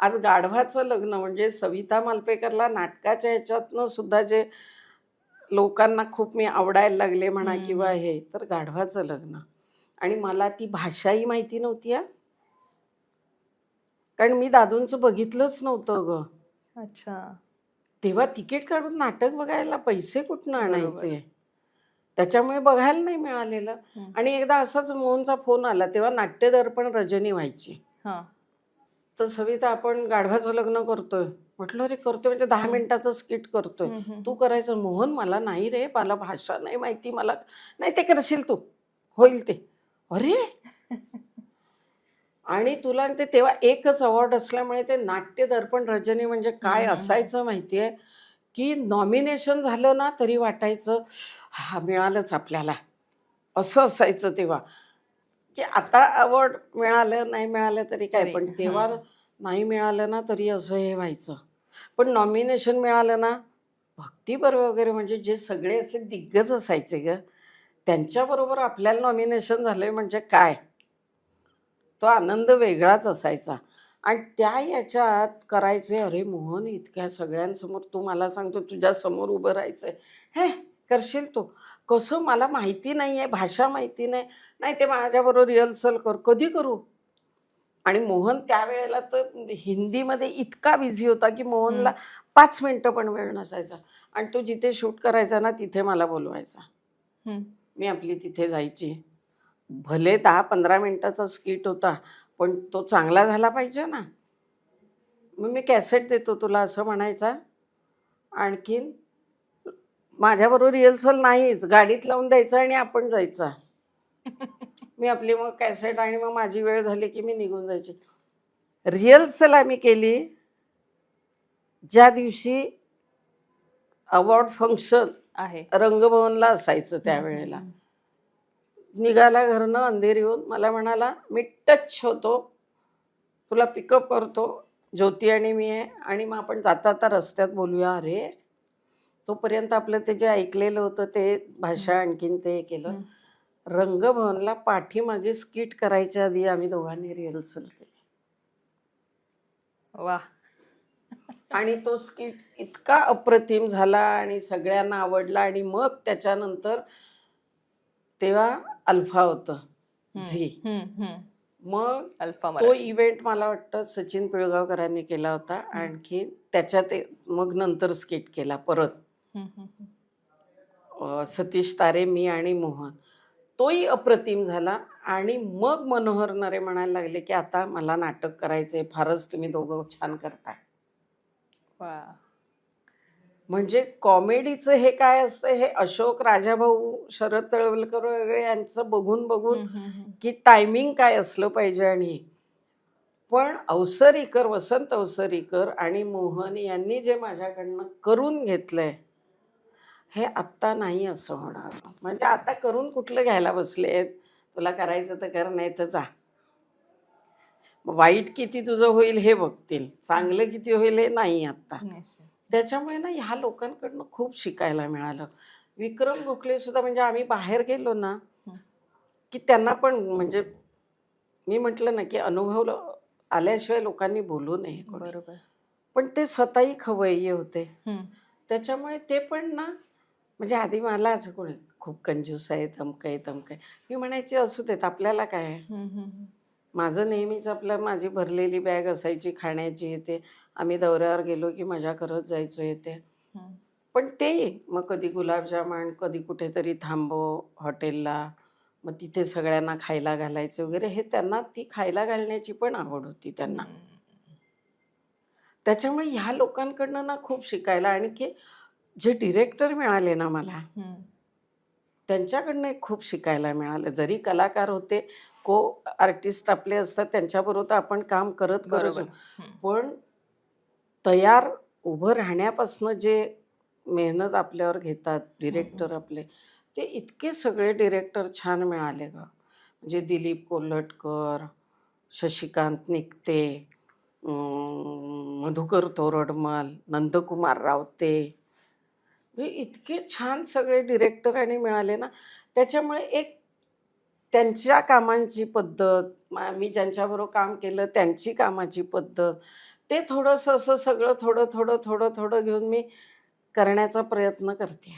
आज गाढवाचं लग्न म्हणजे सविता मालपेकरला नाटकाच्या ह्याच्यातनं सुद्धा जे लोकांना खूप मी आवडायला लागले म्हणा. किंवा हे तर गाढवाचं लग्न. आणि मला ती भाषाही माहिती नव्हती हा. कारण मी दादूंचं बघितलंच नव्हतं ग. अच्छा. तेव्हा तिकीट काढून नाटक बघायला पैसे कुठनं. आणायचे? त्याच्यामुळे बघायला नाही मिळालेलं. आणि एकदा असाच मोहनचा फोन आला तेव्हा नाट्य दर्पण रजनी व्हायची. तर सविता आपण गाढवाचं लग्न करतोय. म्हटलं रे करतोय म्हणजे दहा मिनिटाचं स्किट करतोय. तू करायचं मोहन मला नाही रे मला भाषा नाही माहिती मला नाही ते करशील तू. होईल ते. अरे? आणि तुला ते तेव्हा एकच अवॉर्ड असल्यामुळे ते नाट्य दर्पण रजनी म्हणजे काय. असायचं माहितीये? की नॉमिनेशन झालं ना तरी वाटायचं हा मिळालंच आपल्याला. असं असायचं तेव्हा. की आता अवॉर्ड मिळालं नाही मिळालं तरी काय? तरी, पण तेव्हा. नाही मिळालं ना तरी असं हे व्हायचं. पण नॉमिनेशन मिळालं ना भक्तीबर वगैरे म्हणजे जे सगळे असे दिग्गज असायचे ग त्यांच्याबरोबर आपल्याला नॉमिनेशन झालंय म्हणजे काय? तो आनंद वेगळाच असायचा. आणि त्या याच्यात करायचे अरे मोहन इतक्या सगळ्यांसमोर तू मला सांगतो तुझ्या समोर उभं राहायचंय. हे. करशील तू? कसं? मला माहिती नाही आहे भाषा माहिती नाही. नाही ते माझ्याबरोबर रिहर्सल कर. कधी करू? आणि मोहन त्यावेळेला तर हिंदीमध्ये इतका बिझी होता की मोहनला पाच मिनटं पण वेळ नसायचा. आणि तो जिथे शूट करायचा ना तिथे मला बोलवायचा. मी आपली तिथे जायची. भले दहा पंधरा मिनिटाचा स्किट होता पण तो चांगला झाला पाहिजे ना. मग मी कॅसेट देतो तुला असं म्हणायचा. आणखीन माझ्याबरोबर रिहर्सल नाहीच. गाडीत लावून द्यायचं आणि आपण जायचा. मी आपली मग कॅसेट आणि मग माझी वेळ झाली की मी निघून जायची. रिहर्सल आम्ही केली. ज्या दिवशी अवॉर्ड फंक्शन आहे. रंगभवनला असायचं त्यावेळेला निघाला घरनं अंधेर येऊन मला म्हणाला मी टच होतो. तुला पिकअप करतो. ज्योती आणि मी आहे आणि मग आपण जाता जाता रस्त्यात बोलूया. अरे तोपर्यंत आपलं ते जे ऐकलेलं होतं ते भाषा आणखीन ते केलं. रंगभवनला पाठीमागे स्किट करायच्या आधी आम्ही दोघांनी रिहर्सल केली. वा. आणि तो स्किट इतका अप्रतिम झाला आणि सगळ्यांना आवडला आणि मग त्याच्यानंतर तेव्हा अल्फा होतं झी. मग अल्फा तो इव्हेंट मला वाटतं सचिन पिळगावकरांनी केला होता. आणखी त्याच्यात मग नंतर स्किट केला परत. सतीश तारे मी आणि मोहन. तोही अप्रतिम झाला आणि मग मनोहर नरे म्हणायला लागले की आता मला नाटक करायचंय फारच तुम्ही दोघं छान करताय. म्हणजे कॉमेडीचं हे काय असतं हे अशोक राजाभाऊ शरद तळवलकर वगैरे यांचं बघून बघून. की टायमिंग काय असलं पाहिजे आणि पण अवसरीकर वसंत अवसरीकर आणि मोहन यांनी जे माझ्याकडनं करून घेतलंय हे आत्ता नाही असं होणार म्हणजे आता करून कुठलं घ्यायला बसले तुला करायचं तर कर नाही तर जा वाईट किती तुझं होईल हे बघतील चांगलं किती होईल हे नाही आत्ता. त्याच्यामुळे ना ह्या लोकांकडनं खूप शिकायला मिळालं विक्रम गोखले सुद्धा म्हणजे आम्ही बाहेर गेलो ना. की त्यांना पण म्हणजे मी म्हटलं ना की अनुभव आल्याशिवाय लोकांनी बोलू नये. बरोबर पण ते स्वतःही खवय्ये होते. त्याच्यामुळे ते पण ना म्हणजे आधी मला असं कोणी खूप कंजूस आहे धमकं आहे धमकं आहे. मी म्हणायची असू देत आपल्याला काय आहे. माझं नेहमीच आपलं माझी भरलेली बॅग असायची खाण्याची येते. आम्ही दौऱ्यावर गेलो की मजा करत जायचो येते. पण ते मग कधी गुलाबजाम आण कधी कुठेतरी थांबव हॉटेलला. मग तिथे सगळ्यांना खायला घालायचे वगैरे. हे त्यांना ती खायला घालण्याची पण आवड होती त्यांना. त्याच्यामुळे ह्या लोकांकडनं ना खूप शिकायला आणि की जे डिरेक्टर मिळाले ना मला. त्यांच्याकडनं खूप शिकायला मिळालं. जरी कलाकार होते को आर्टिस्ट आपले असतात त्यांच्याबरोबर आपण काम करत करत. पण तयार उभं राहण्यापासनं जे मेहनत आपल्यावर घेतात डिरेक्टर आपले ते इतके सगळे डिरेक्टर छान मिळाले ग. म्हणजे दिलीप कोल्हटकर शशिकांत निकते मधुकर तोरडमल नंदकुमार रावते इतके छान सगळे डिरेक्टर आणि मिळाले ना त्याच्यामुळे एक त्यांच्या कामांची पद्धत मा- मी ज्यांच्याबरोबर काम केलं त्यांची कामाची पद्धत ते थोडंसं असं सगळं थोडं थोडं थोडं थोडं घेऊन मी करण्याचा प्रयत्न करते.